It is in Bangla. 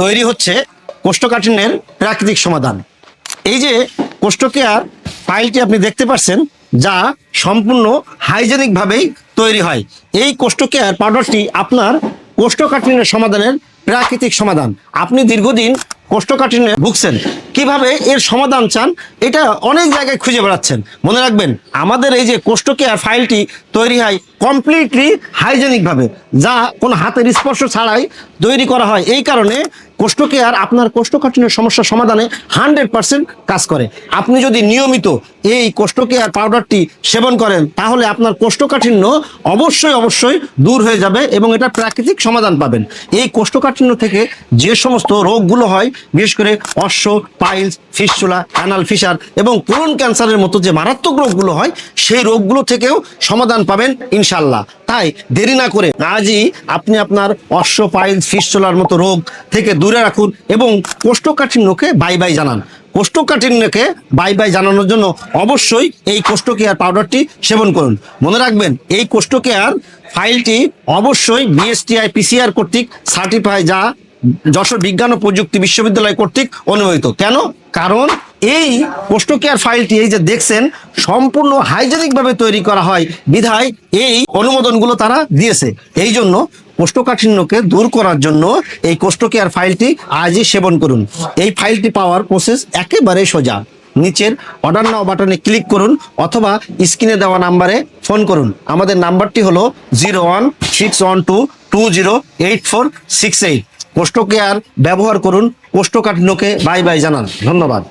তৈরি হচ্ছে কোষ্ঠকাঠিন্যের প্রাকৃতিক সমাধান। এই যে কোষ্ঠকেয়ার ফাইলটি আপনি দেখতে পাচ্ছেন, যা সম্পূর্ণ হাইজেনিকভাবেই তৈরি হয়। এই কোষ্ঠকেয়ার পাউডারটি আপনার কোষ্ঠকাঠিন্যের সমাধানের প্রাকৃতিক সমাধান। আপনি দীর্ঘদিন কোষ্ঠকাঠিন্যে ভুগছেন। কীভাবে এর সমাধান চান, এটা অনেক জায়গায় খুঁজে বেড়াচ্ছেন। মনে রাখবেন, আমাদের এই যে কোষ্ঠকেয়ার ফাইলটি তৈরি হয় কমপ্লিটলি হাইজেনিকভাবে যা কোনো হাতের স্পর্শ ছাড়াই তৈরি করা হয়। এই কারণে কোষ্ঠকেয়ার আপনার কোষ্ঠকাঠিন্য সমস্যার সমাধানে হান্ড্রেড পার্সেন্ট কাজ করে। আপনি যদি নিয়মিত এই কোষ্ঠকেয়ার পাউডারটি সেবন করেন, তাহলে আপনার কোষ্ঠকাঠিন্য অবশ্যই অবশ্যই দূর হয়ে যাবে এবং এটা প্রাকৃতিক সমাধান পাবেন। এই কোষ্ঠকাঠিন্য থেকে যে সমস্ত রোগগুলো হয়, বিশেষ করে অশ্ব, পাইলস ফিস্টুলা অ্যানাল ফিসার এবং কোলন ক্যান্সারের মতো যে মারাত্মক রোগগুলো হয়, সেই রোগগুলো থেকেও সমাধান পাবেন ইনশাল্লাহ তাই দেরি না করে আজই আপনি আপনার অশ্ব, পাইলস ফিস্টুলার মতো রোগ থেকে দূরে রাখুন এবং কোষ্ঠকাঠিন্যকে বাই বাই জানান। কোষ্ঠকাঠিন্যকে বাই বাই জানানোর জন্য অবশ্যই এই কোষ্ঠকেয়ার পাউডারটি সেবন করুন। মনে রাখবেন, এই কোষ্ঠকেয়ার ফাইলটি অবশ্যই বিএসটিআই পিসিআর কর্তৃক সার্টিফাই যা যশোর বিজ্ঞান ও প্রযুক্তি বিশ্ববিদ্যালয় কর্তৃক অনুমোদিত। কেন? কারণ এই কোষ্ঠকেয়ার ফাইলটি এই যে দেখছেন, সম্পূর্ণ হাইজেনিকভাবে তৈরি করা হয়। বিধায় এই অনুমোদনগুলো তারা দিয়েছে। এই জন্য কোষ্ঠকাঠিন্যকে দূর করার জন্য এই কোষ্ঠকেয়ার ফাইলটি আজই সেবন করুন। এই ফাইলটি পাওয়ার প্রসেস একেবারে সোজা। নিচের অর্ডার নাও বাটনে ক্লিক করুন অথবা স্ক্রিনে দেওয়া নাম্বারে ফোন করুন। আমাদের নাম্বারটি হলো zero one six one two two zero eight four six eight কোষ্ঠকেয়ার ব্যবহার করুন, কোষ্ঠকাঠিন্যকে বাই বাই জানান। ধন্যবাদ।